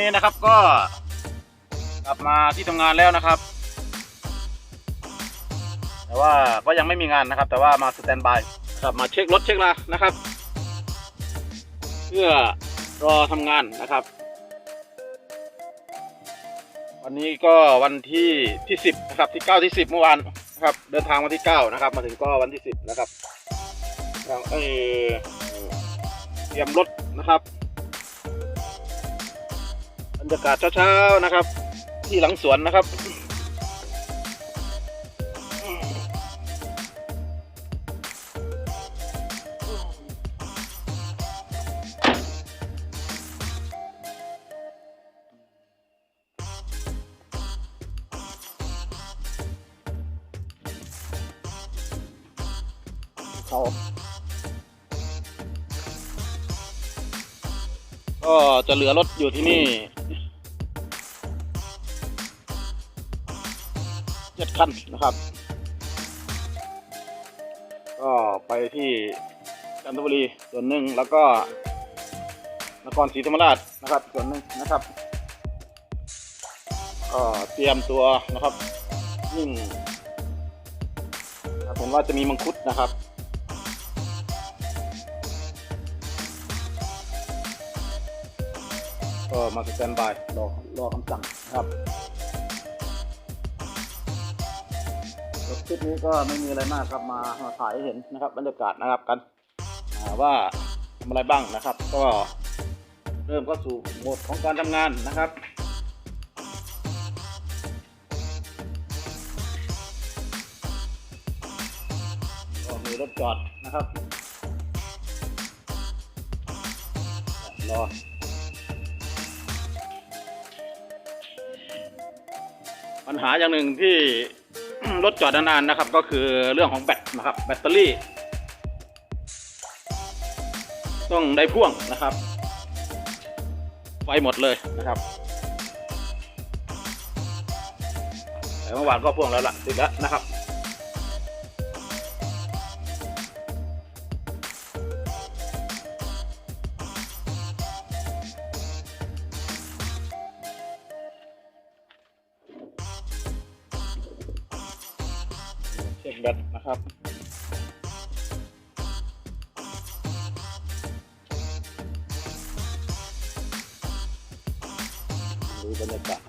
นี้นะครับก็กลับมาที่ทำงานแล้วนะครับ แต่ว่าก็ยังไม่มีงานนะครับ แต่ว่ามาสแตนบายนะครับมาเช็ครถเช็คลานะครับ เพื่อรอทำงานนะครับ วันนี้ก็วันที่ที่สิบนะครับที่เก้าที่สิบเมื่อวานนะครับ เดินทางมาที่เก้านะครับ มาถึงก็วันที่สิบนะครับเออเตรียมรถนะครับ รรยากาศเช้าๆนะครับ ที่หลังสวนนะครับเขาก็จะเหลือรถอยู่ที่นี่ เจ็ดคันนะครับ ก็ไปที่จันทบุรีส่วนหนึ่งแล้วก็นครศรีธรรมราชนะครับ ส่วนหนึ่งนะครับก็เตรียมตัวนะครับยิ่งเห็นว่าจะมีมังคุดนะครับก็มาสแตนบายรอรอคำสั่งนะครับ คลิปนี้ก็ไม่มีอะไรมากครับมามาถ่ายให้เห็นนะครับบรรยากาศนะครับกันว่าทำอะไรบ้างนะครับ ก็เริ่มเข้าสู่โหมดของการทำงานนะครับก็มีรถจอดนะครับรอปัญหาอย่างหนึ่งที่ รถจอดนานๆนะครับ ก็คือเรื่องของแบตนะครับ แบตเตอรี่ ต้องได้พ่วงนะครับ ไฟหมดเลยนะครับแต่เมื่อวานก็พ่วงแล้วล่ะติดแล้วนะครับ ช็คแบตนะครับดูบรรยากาศ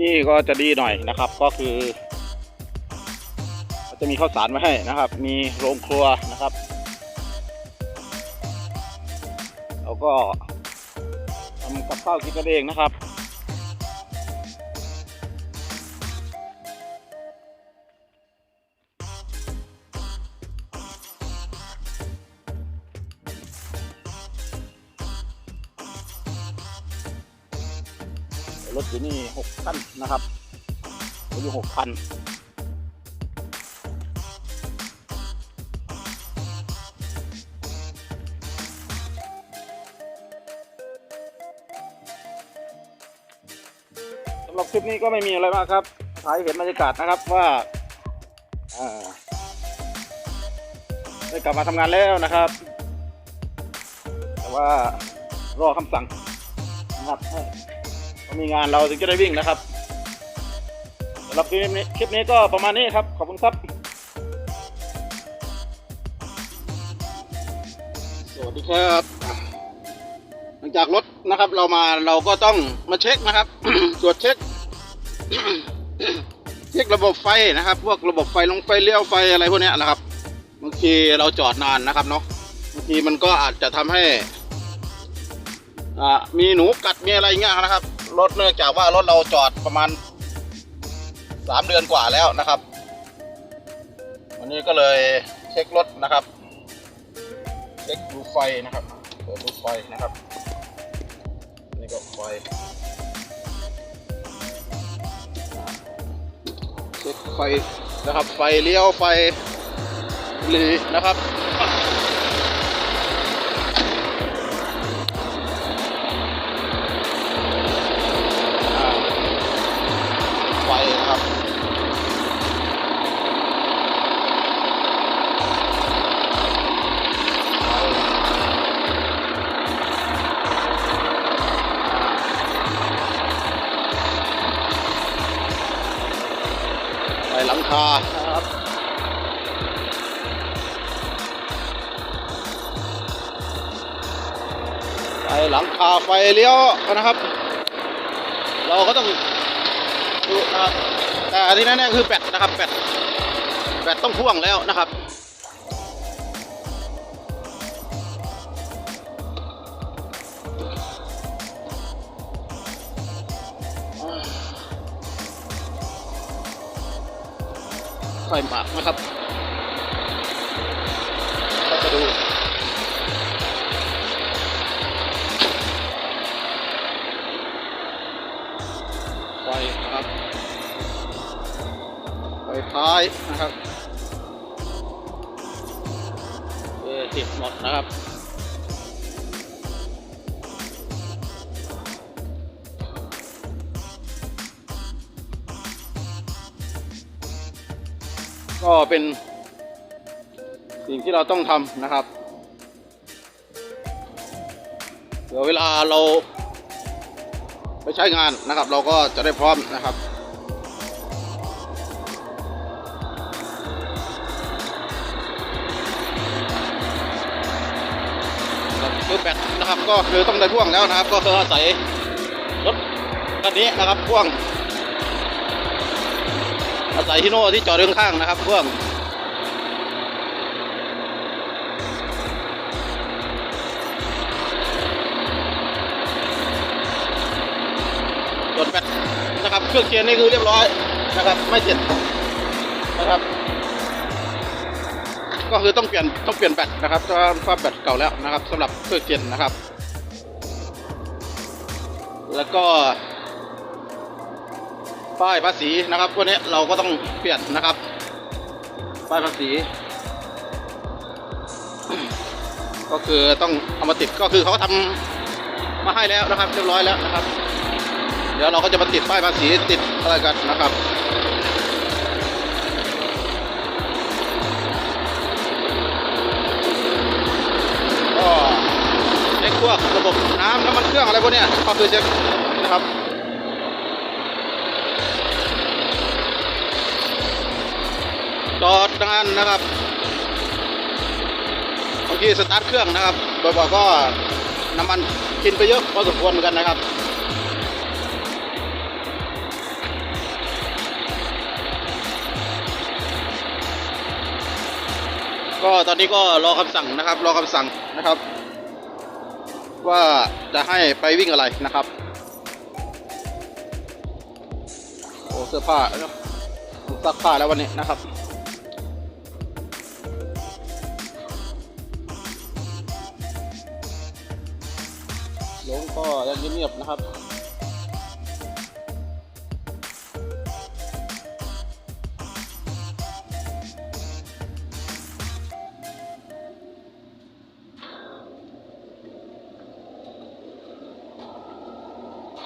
ที่นี่ก็จะดีหน่อยนะครับ ก็คือจะมีข้าวสารมาให้นะครับ มีโรงครัวนะครับ แล้วก็ทำกับข้าวกินกันเองนะครับ รถอยู่นี่หกคันนะครับอยู่หกคันสำหรับคลิปนี้ก็ไม่มีอะไรมากครับถ่ายเห็นบรรยากาศนะครับว่าได้กลับมาทำงานแล้วนะครับ แต่ว่ารอคำสั่งนะครับ มีงานเราถึงจะได้วิ่งนะครับสำหรับคลิปนี้คลิปนี้ก็ประมาณนี้ครับ ขอบคุณครับ สวัสดีครับ หลังจากรถนะครับเรามาเราก็ต้องมาเช็คนะครับ ตรวจเช็ค เช็คระบบไฟนะครับ พวกระบบไฟลงไฟเลี้ยวไฟอะไรพวกนี้นะครับบางทีเราจอดนานนะครับเนาะบางทีมันก็อาจจะทำให้อ่ามีหนูกัดมีอะไรเงี้ยนะครับ รถเนื่องจากว่ารถเราจอดประมาณสามเดือนกว่าแล้วนะครับ วันนี้ก็เลยเช็ครถนะครับ เช็คดูไฟนะครับ เปิดดูไฟนะครับ นี่ก็ไฟ เช็คไฟนะครับ ไฟเลี้ยวไฟลยนะครับ ไฟนะครับไฟหลังคานะครับไฟหลังคาไฟเลี้ยวนะครับ เราก็ต้องดูนะ ครับแต่อันนี้แน่ๆคือแบตนะครับแบตแบตต้องพ่วงแล้วนะครับค่อยหมักนะครับก็จะดู ท้ายนะครับเออติดหมดนะครับ ก็เป็นสิ่งที่เราต้องทำนะครับเดี๋ยวเวลาเราไปใช้งานนะครับ เราก็จะได้พร้อมนะครับ คือแบตนะครับก็คือต้องได้พ่วงแล้วนะครับ ก็คืออาศัยรถคันนี้นะครับพ่วง อาศัยฮิโน่ที่จอดข้างๆนะครับพ่วงส่วนแบตนะครับ เครื่องเกียร์นี่คือเรียบร้อยนะครับ ไม่ติดนะครับ ก็คือต้องเปลี่ยนต้องเปลี่ยนแบตนะครับเพราะว่าแบตเก่าแล้วนะครับสำหรับเครื่องเจนนะครับ แล้วก็ป้ายภาษีนะครับพวกนี้เราก็ต้องเปลี่ยนนะครับ ป้ายภาษี ก็คือต้องเอามาติดก็คือเขาทำมาให้แล้วนะครับเรียบร้อยแล้วนะครับ เดี๋ยวเราก็จะมาติดป้ายภาษีติดอะไรกันนะครับ บบน้ำน้ำมันเครื่องอะไรพวกนี้ยก็คือเช็คนะครับจอดนานนะครับบางทีสตาร์ทเครื่องนะครับบ่อยๆก็น้ำมันกินไปเยอะพอสมควรเหมือนกันนะครับก็ตอนนี้ก็รอคำสั่งนะครับ รอคำสั่งนะครับ ว่าจะให้ไปวิ่งอะไรนะครับ โอ้เสื้อผ้าเนอะซักผ้าแล้ววันนี้นะครับลงก็ยังเงียบๆนะครับ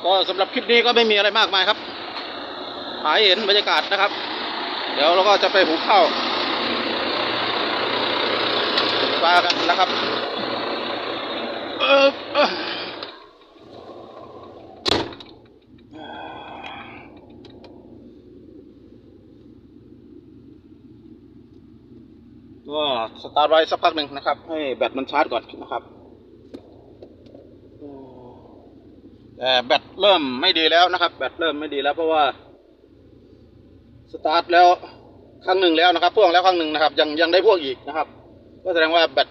ก็สำหรับคลิปนี้ก็ไม่มีอะไรมากมายครับหายเห็นบรรยากาศนะครับ เดี๋ยวเราก็จะไปหุงข้าวปลากันนะครับก็สตาร์ทไว้สักพักหนึ่งนะครับ ให้แบตมันชาร์จก่อนนะครับ แต่แบตเริ่มไม่ดีแล้วนะครับ แบตเริ่มไม่ดีแล้วเพราะว่าสตาร์ทแล้วครั้งหนึ่งแล้วนะครับพ่วงแล้วครั้งหนึ่งนะครับ ยังยังได้พ่วงอีกนะครับ ก็แสดงว่าแบต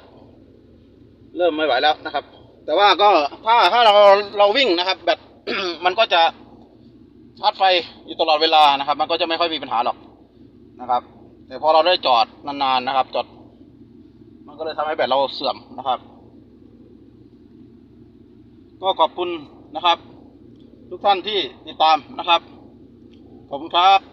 เริ่มไม่ไหวแล้วนะครับ แต่ว่าก็ถ้าถ้าเราเราวิ่งนะครับ แบตมันก็จะชาร์จไฟอยู่ตลอดเวลานะครับ มันก็จะไม่ค่อยมีปัญหาหรอกนะครับ แต่พอเราได้จอดนานๆนะครับ จอด มันก็เลยทำให้แบตเราเสื่อมนะครับ ก็ขอบคุณ นะครับ ทุกท่านที่ติดตามนะครับ ขอบคุณครับ